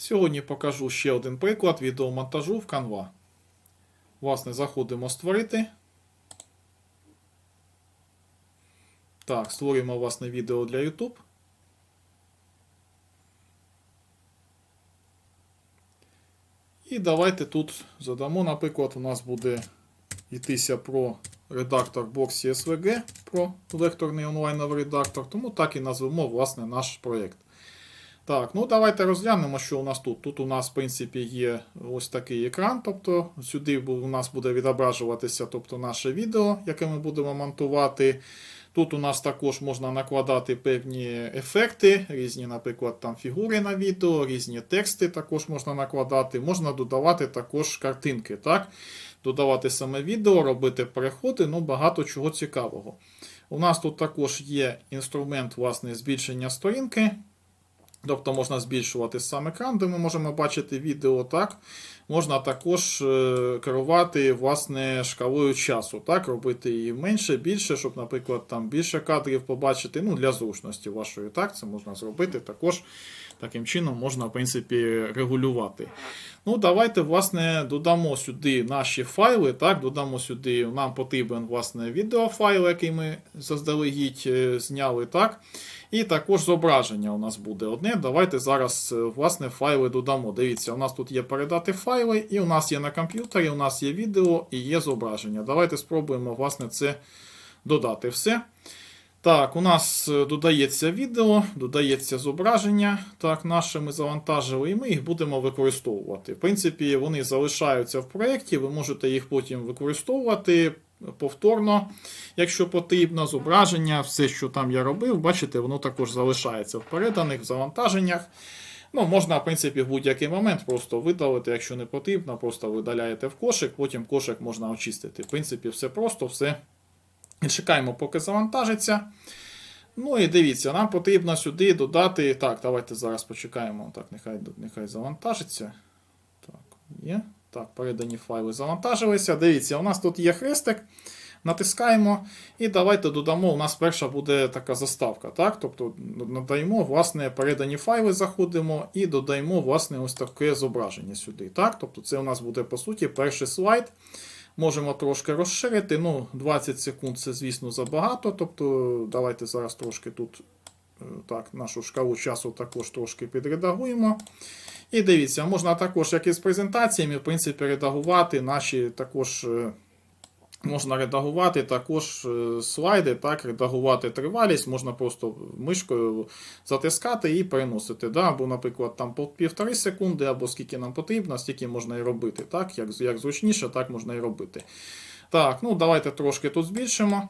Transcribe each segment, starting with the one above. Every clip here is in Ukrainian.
Сьогодні покажу ще один приклад відеомонтажу в Canva. Власне, заходимо створити. Так, створюємо власне відео для YouTube. І давайте тут задамо, наприклад, у нас буде йтися про редактор Box CSVG, про лекторний онлайновий редактор, тому так і назвемо власне наш проєкт. Так, ну давайте розглянемо, що у нас тут. Тут у нас, в принципі, є ось такий екран. Тобто сюди у нас буде відображуватися тобто, наше відео, яке ми будемо монтувати. Тут у нас також можна накладати певні ефекти, різні, наприклад, там фігури на відео, різні тексти також можна накладати. Можна додавати також картинки. так? Додавати саме відео, робити переходи, ну багато чого цікавого. У нас тут також є інструмент власне, збільшення сторінки. Тобто можна збільшувати сам екран, де ми можемо бачити відео, так? Можна також е, керувати власне шкалою часу, так? Робити її менше, більше, щоб, наприклад, там більше кадрів побачити. Ну, для зручності вашої, так, це можна зробити. Також таким чином можна, в принципі, регулювати. Ну, давайте, власне, додамо сюди наші файли. Так, додамо сюди, нам потрібен власне відеофайл, який ми заздалегідь е, зняли. так. І також зображення у нас буде одне. Давайте зараз е, власне файли додамо. Дивіться, у нас тут є передати файли, і у нас є на комп'ютері, у нас є відео і є зображення. Давайте спробуємо власне це додати все. Так, у нас е, додається відео, додається зображення. Так, наше ми завантажили, і ми їх будемо використовувати. В принципі, вони залишаються в проєкті, ви можете їх потім використовувати повторно, якщо потрібно, зображення, все, що там я робив, бачите, воно також залишається в переданих в завантаженнях. Ну, можна, в принципі, в будь-який момент просто видалити, якщо не потрібно, просто видаляєте в кошик, потім кошик можна очистити. В принципі, все просто, все. Чекаємо, поки завантажиться. Ну і дивіться, нам потрібно сюди додати. Так, давайте зараз почекаємо. Так, нехай, нехай завантажиться. Так, є. Так, передані файли завантажилися. Дивіться, у нас тут є хрестик. Натискаємо і давайте додамо. У нас перша буде така заставка. так? Тобто надаємо власне передані файли, заходимо і додаємо власне ось таке зображення сюди. так? Тобто це у нас буде по суті перший слайд. Можемо трошки розширити. ну 20 секунд це, звісно, забагато. Тобто, давайте зараз трошки тут е, так, нашу шкалу часу також трошки підредагуємо. І дивіться, можна також, як і з презентаціями, в принципі, редагувати наші також. Можна редагувати також е, слайди, так, редагувати тривалість, можна просто мишкою затискати і переносити. Да? Або, наприклад, там півтори секунди, або скільки нам потрібно, стільки можна і робити. Так? Як, як зручніше, так можна і робити. Так, ну давайте трошки тут збільшимо.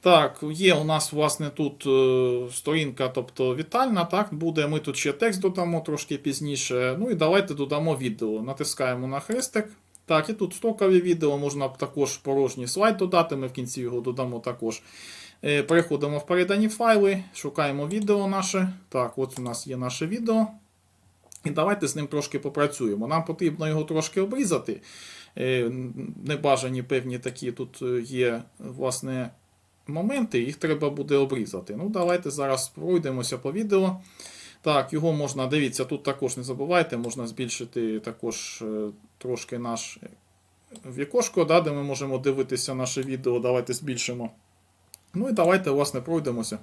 Так, є у нас, власне, тут е, сторінка, тобто вітальна, так, буде. Ми тут ще текст додамо трошки пізніше. Ну і давайте додамо відео. Натискаємо на хрестик. Так, і тут стокові відео, можна також порожній слайд додати, ми в кінці його додамо також. Е, Переходимо в передані файли, шукаємо відео наше. Так, от у нас є наше відео. І давайте з ним трошки попрацюємо. Нам потрібно його трошки обрізати. Е, Небажані певні такі тут е, є, власне, моменти, їх треба буде обрізати. Ну, давайте зараз пройдемося по відео. Так, його можна, дивіться, тут також не забувайте, можна збільшити також е, трошки наш вікошко, да, де ми можемо дивитися наше відео. Давайте збільшимо. Ну і давайте, власне, пройдемося.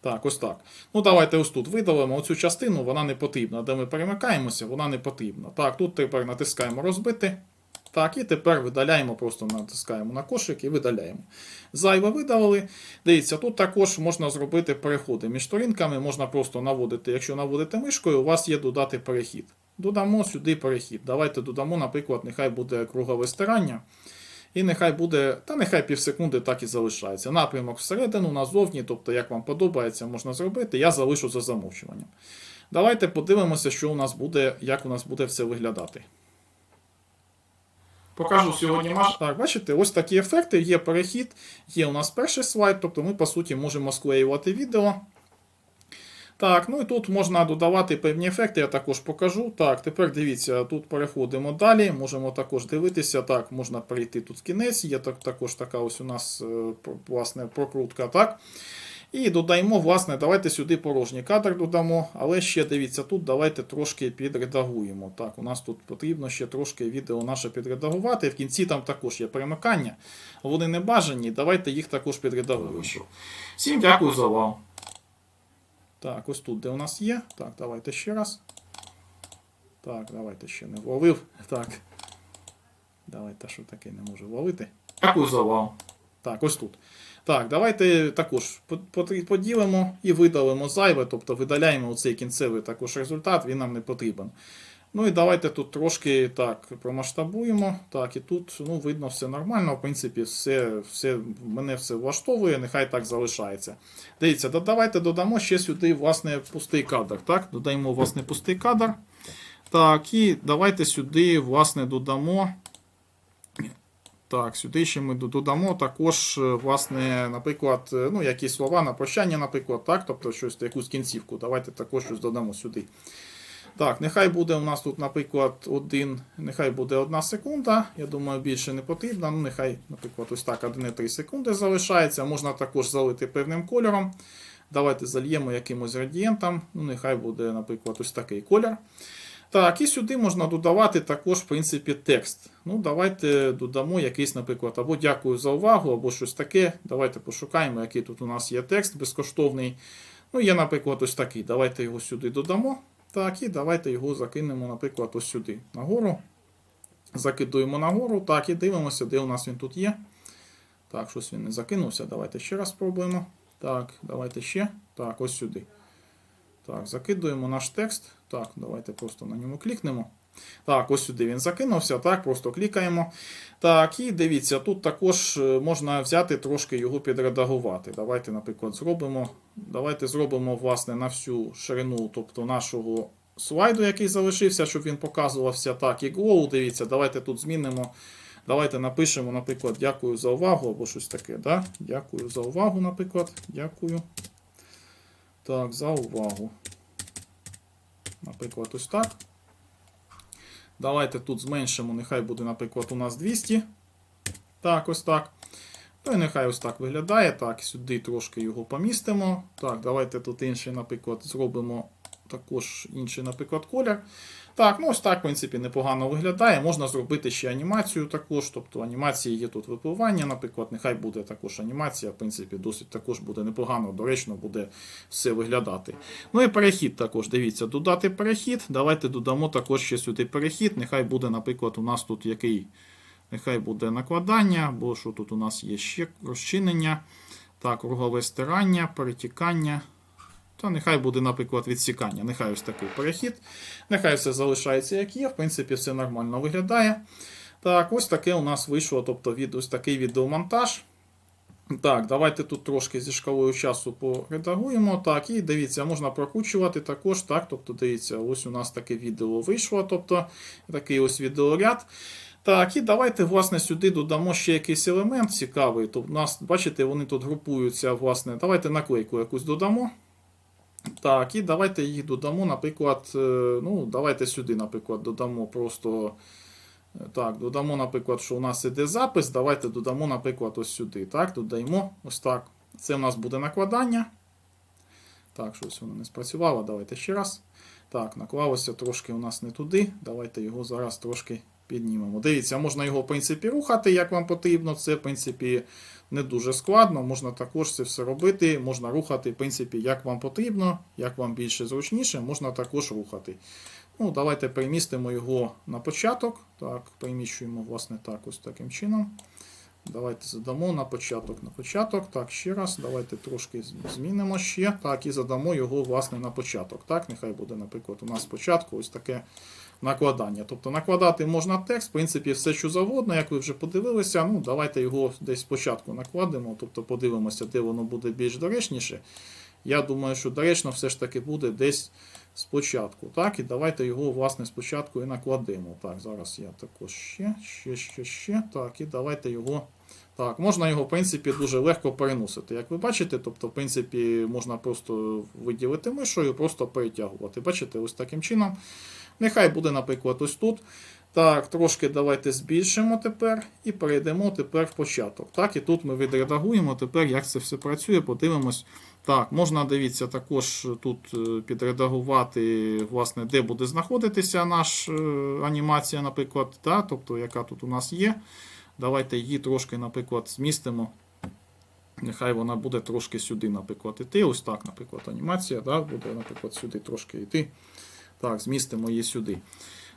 Так, ось так. Ну, давайте ось тут видалимо оцю частину, вона не потрібна. Де ми перемикаємося, вона не потрібна. Так, тут тепер натискаємо розбити. Так, і тепер видаляємо, просто натискаємо на кошик і видаляємо. Зайве видалили. Дивіться, тут також можна зробити переходи між сторінками, можна просто наводити. Якщо наводите мишкою, у вас є додати перехід. Додамо сюди перехід. Давайте додамо, наприклад, нехай буде кругове стирання. І нехай буде, та нехай пів секунди так і залишається. Напрямок всередину, назовні, тобто, як вам подобається, можна зробити. Я залишу за замовчуванням. Давайте подивимося, що у нас буде, як у нас буде все виглядати. Покажу сьогодні маш. Так, бачите, ось такі ефекти. Є перехід, є у нас перший слайд, тобто ми, по суті, можемо склеювати відео. Так, ну і тут можна додавати певні ефекти, я також покажу. Так, тепер дивіться, тут переходимо далі. Можемо також дивитися. Так, можна перейти тут в кінець. Є так, також така ось у нас е, власне прокрутка. так. І додаємо, власне, давайте сюди порожній кадр додамо, але ще дивіться, тут давайте трошки підредагуємо. Так, у нас тут потрібно ще трошки відео наше підредагувати. В кінці там також є перемикання. Вони не бажані, давайте їх також підредагуємо. Всім дякую за увагу. Так, ось тут, де у нас є. Так, давайте ще раз. Так, давайте ще не вловив. Так. Давайте, що таке не можу вловити. Дякую за увагу. Так, ось тут. Так, давайте також по- по- поділимо і видалимо зайве, тобто видаляємо оцей кінцевий також результат, він нам не потрібен. Ну і давайте тут трошки так промасштабуємо. Так, і тут ну, видно все нормально. В принципі, все, все, мене все влаштовує, нехай так залишається. Дивіться, да- давайте додамо ще сюди власне пустий кадр. Так, додаємо власне пустий кадр. Так, і давайте сюди, власне, додамо. Так, сюди ще ми додамо також, е, власне, наприклад, е, ну, якісь слова на прощання, наприклад, так, тобто щось, якусь кінцівку. Давайте також щось додамо сюди. Так, нехай буде у нас тут, наприклад, один, нехай буде одна секунда. Я думаю, більше не потрібно. Ну, нехай, наприклад, ось так 1,3 секунди залишається. Можна також залити певним кольором. Давайте зальємо якимось градієнтом. Ну, нехай буде, наприклад, ось такий колір. Так, і сюди можна додавати також, в принципі, текст. Ну, давайте додамо якийсь, наприклад, або дякую за увагу, або щось таке. Давайте пошукаємо, який тут у нас є текст безкоштовний. Ну, є, наприклад, ось такий. Давайте його сюди додамо. Так, і давайте його закинемо, наприклад, ось сюди. Нагору. Закидуємо нагору. Так, і дивимося, де у нас він тут є. Так, щось він не закинувся. Давайте ще раз спробуємо. Так, давайте ще. Так, ось сюди. Так, закидуємо наш текст. Так, давайте просто на ньому клікнемо. Так, ось сюди він закинувся. Так, просто клікаємо. Так, і дивіться, тут також е, можна взяти трошки його підредагувати. Давайте, наприклад, зробимо. Давайте зробимо, власне, на всю ширину, тобто нашого слайду, який залишився, щоб він показувався. Так, і glow, дивіться, давайте тут змінимо. Давайте напишемо, наприклад, дякую за увагу або щось таке. Да? Дякую за увагу, наприклад. Дякую. Так, за увагу. Наприклад, ось так. Давайте тут зменшимо, нехай буде, наприклад, у нас 200. Так, ось так. Ну і нехай ось так виглядає. Так, сюди трошки його помістимо. Так, давайте тут інший, наприклад, зробимо також інший, наприклад, колір. Так, ну ось так, в принципі, непогано виглядає. Можна зробити ще анімацію також. Тобто анімації є тут випливання, наприклад, нехай буде також анімація, в принципі, досить також буде непогано, доречно буде все виглядати. Ну і перехід також. Дивіться, додати перехід. Давайте додамо також ще сюди перехід. Нехай буде, наприклад, у нас тут який. Нехай буде накладання, бо що тут у нас є ще розчинення. Так, кругове стирання, перетікання. Та нехай буде, наприклад, відсікання. Нехай ось такий перехід. Нехай все залишається як є. В принципі, все нормально виглядає. Так, ось таке у нас вийшло. Тобто від, ось такий відеомонтаж. Так, давайте тут трошки зі шкалою часу поредагуємо. Так, і дивіться, можна прокручувати також. Так, тобто, дивіться, ось у нас таке відео вийшло. Тобто такий ось відеоряд. Так, і давайте, власне, сюди додамо ще якийсь елемент цікавий. Тобто, у нас, бачите, вони тут групуються, власне. Давайте наклейку якусь додамо. Так, і давайте їх додамо, наприклад, е, ну, давайте сюди, наприклад, додамо просто. е, Так, додамо, наприклад, що у нас іде запис. Давайте додамо, наприклад, ось сюди. Так, додаємо ось так. Це у нас буде накладання. Так, щось воно не спрацювало. Давайте ще раз. Так, наклалося трошки у нас не туди. Давайте його зараз трошки піднімемо. Дивіться, можна його, в принципі, рухати, як вам потрібно. Це, в принципі, не дуже складно. Можна також це все робити. Можна рухати, в принципі, як вам потрібно, як вам більше зручніше, можна також рухати. Ну, Давайте перемістимо його на початок. Так, переміщуємо, власне, так, ось таким чином. Давайте задамо на початок. На початок. Так, ще раз. Давайте трошки змінимо ще. Так, і задамо його, власне, на початок. Так, нехай буде, наприклад, у нас спочатку ось таке накладання. Тобто накладати можна текст, в принципі, все що завгодно, як ви вже подивилися. Ну, давайте його десь спочатку накладемо, тобто подивимося, де воно буде більш доречніше. Я думаю, що доречно все ж таки буде десь спочатку. Так, і давайте його, власне, спочатку і накладемо. Так, зараз я також ще, ще, ще, ще. Так, і давайте його. Так, можна його, в принципі, дуже легко переносити. Як ви бачите, тобто, в принципі, можна просто виділити мишою, просто перетягувати. Бачите, ось таким чином. Нехай буде, наприклад, ось тут. Так, трошки давайте збільшимо тепер і перейдемо тепер в початок. Так, і тут ми відредагуємо тепер, як це все працює, подивимось. Так, можна дивіться, також тут е, підредагувати, власне, де буде знаходитися наша анімація, наприклад, да, тобто, яка тут у нас є. Давайте її трошки, наприклад, змістимо. Нехай вона буде трошки сюди, наприклад, іти. Ось так, наприклад, анімація да, буде, наприклад, сюди трошки йти. Так, змістимо її сюди.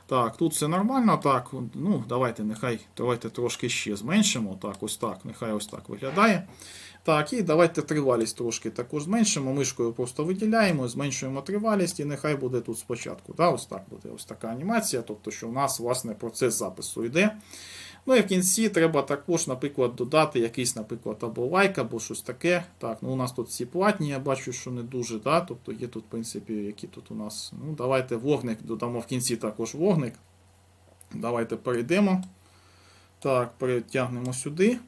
Так, тут все нормально. Так, ну, давайте, нехай давайте трошки ще зменшимо. Так, ось так, нехай ось так виглядає. Так, і давайте тривалість трошки також зменшимо. Мишкою просто виділяємо, зменшуємо тривалість, і нехай буде тут спочатку. Так, ось так буде ось така анімація, тобто, що в нас власне процес запису йде. Ну і в кінці треба також, наприклад, додати якийсь, наприклад, або лайк, або щось таке. Так, ну у нас тут всі платні, я бачу, що не дуже, да, тобто є тут, в принципі, які тут у нас. Ну, давайте вогник додамо в кінці також вогник. Давайте перейдемо. Так, перетягнемо сюди.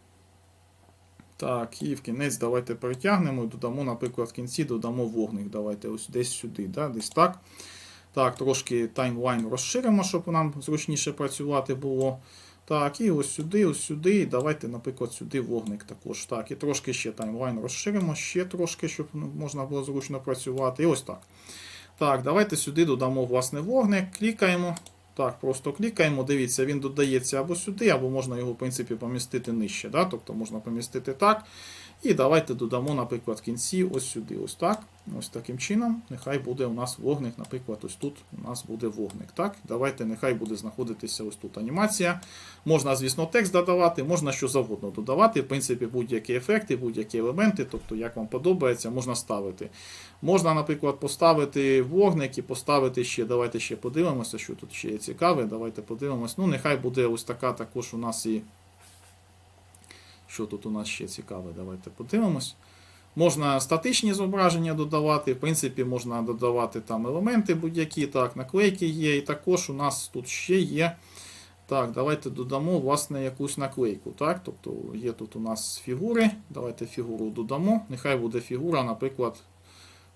Так, і в кінець давайте перетягнемо і додамо, наприклад, в кінці додамо вогник. Давайте ось десь сюди, да, десь так. Так, трошки таймлайн розширимо, щоб нам зручніше працювати було. Так, і ось сюди, ось сюди. І давайте, наприклад, сюди вогник також. Так, і трошки ще таймлайн розширимо, ще трошки, щоб ну, можна було зручно працювати. І ось так. Так, давайте сюди додамо власне вогник, клікаємо. Так, просто клікаємо, дивіться, він додається або сюди, або можна його, в принципі, помістити нижче. Да? Тобто можна помістити так. І давайте додамо, наприклад, кінці ось сюди, ось так. Ось таким чином. Нехай буде у нас вогник, наприклад, ось тут у нас буде вогник. Так, Давайте, нехай буде знаходитися ось тут анімація. Можна, звісно, текст додавати, можна що завгодно додавати. В принципі, будь-які ефекти, будь-які елементи, тобто, як вам подобається, можна ставити. Можна, наприклад, поставити вогник і поставити ще. Давайте ще подивимося, що тут ще є цікаве. Давайте подивимося. Ну, нехай буде ось така також у нас і. Що тут у нас ще цікаве? Давайте подивимось. Можна статичні зображення додавати, в принципі, можна додавати там елементи будь-які, так, наклейки є. І також у нас тут ще є. Так, давайте додамо власне якусь наклейку. так, Тобто є тут у нас фігури. Давайте фігуру додамо. Нехай буде фігура, наприклад.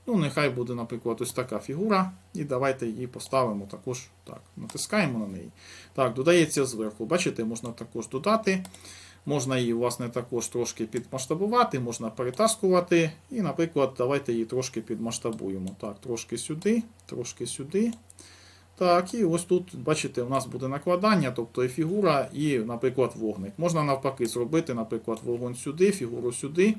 Ну, нехай буде, наприклад, ось така фігура. І давайте її поставимо також. Так, натискаємо на неї. Так, додається зверху. Бачите, можна також додати. Можна її, власне, також трошки підмасштабувати, можна перетаскувати. І, наприклад, давайте її трошки підмасштабуємо. Так, трошки сюди, трошки сюди. Так, і ось тут, бачите, у нас буде накладання, тобто і фігура, і, наприклад, вогник. Можна навпаки зробити, наприклад, вогонь сюди, фігуру сюди.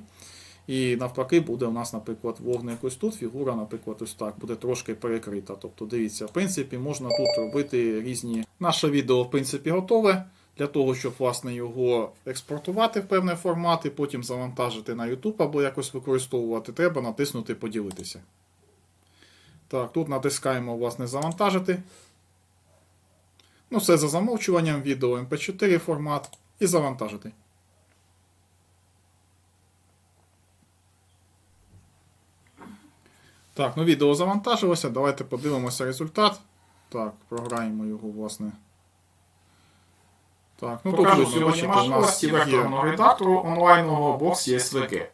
І навпаки, буде у нас, наприклад, вогник ось тут, фігура, наприклад, ось так, буде трошки перекрита. Тобто, дивіться, в принципі, можна тут робити різні. Наше відео, в принципі, готове. Для того, щоб власне його експортувати в певний формат і потім завантажити на YouTube або якось використовувати, треба натиснути Поділитися. Так, тут натискаємо власне завантажити. Ну, все за замовчуванням відео MP4 формат і завантажити. Так, ну відео завантажилося. Давайте подивимося результат. Так, програємо його, власне. Так, ну Покажу тут сьогодні у нас є... векторного редактору онлайнового бокс SVG.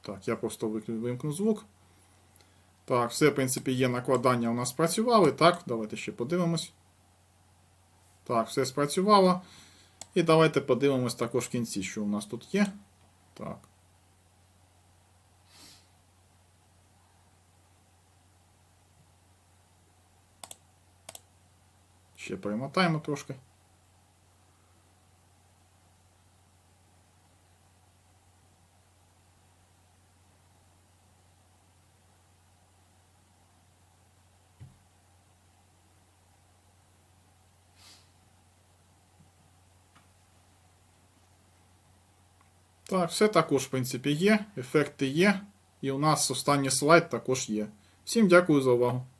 Так, я просто вимкну звук. Так, все, в принципі, є накладання у нас спрацювали. Так, давайте ще подивимось. Так, все спрацювало. І давайте подивимось також в кінці, що у нас тут є. Так. Ще перемотаємо трошки. Так, все також, в принципі, є. Ефекти є. І у нас останній слайд також є. Всім дякую за увагу.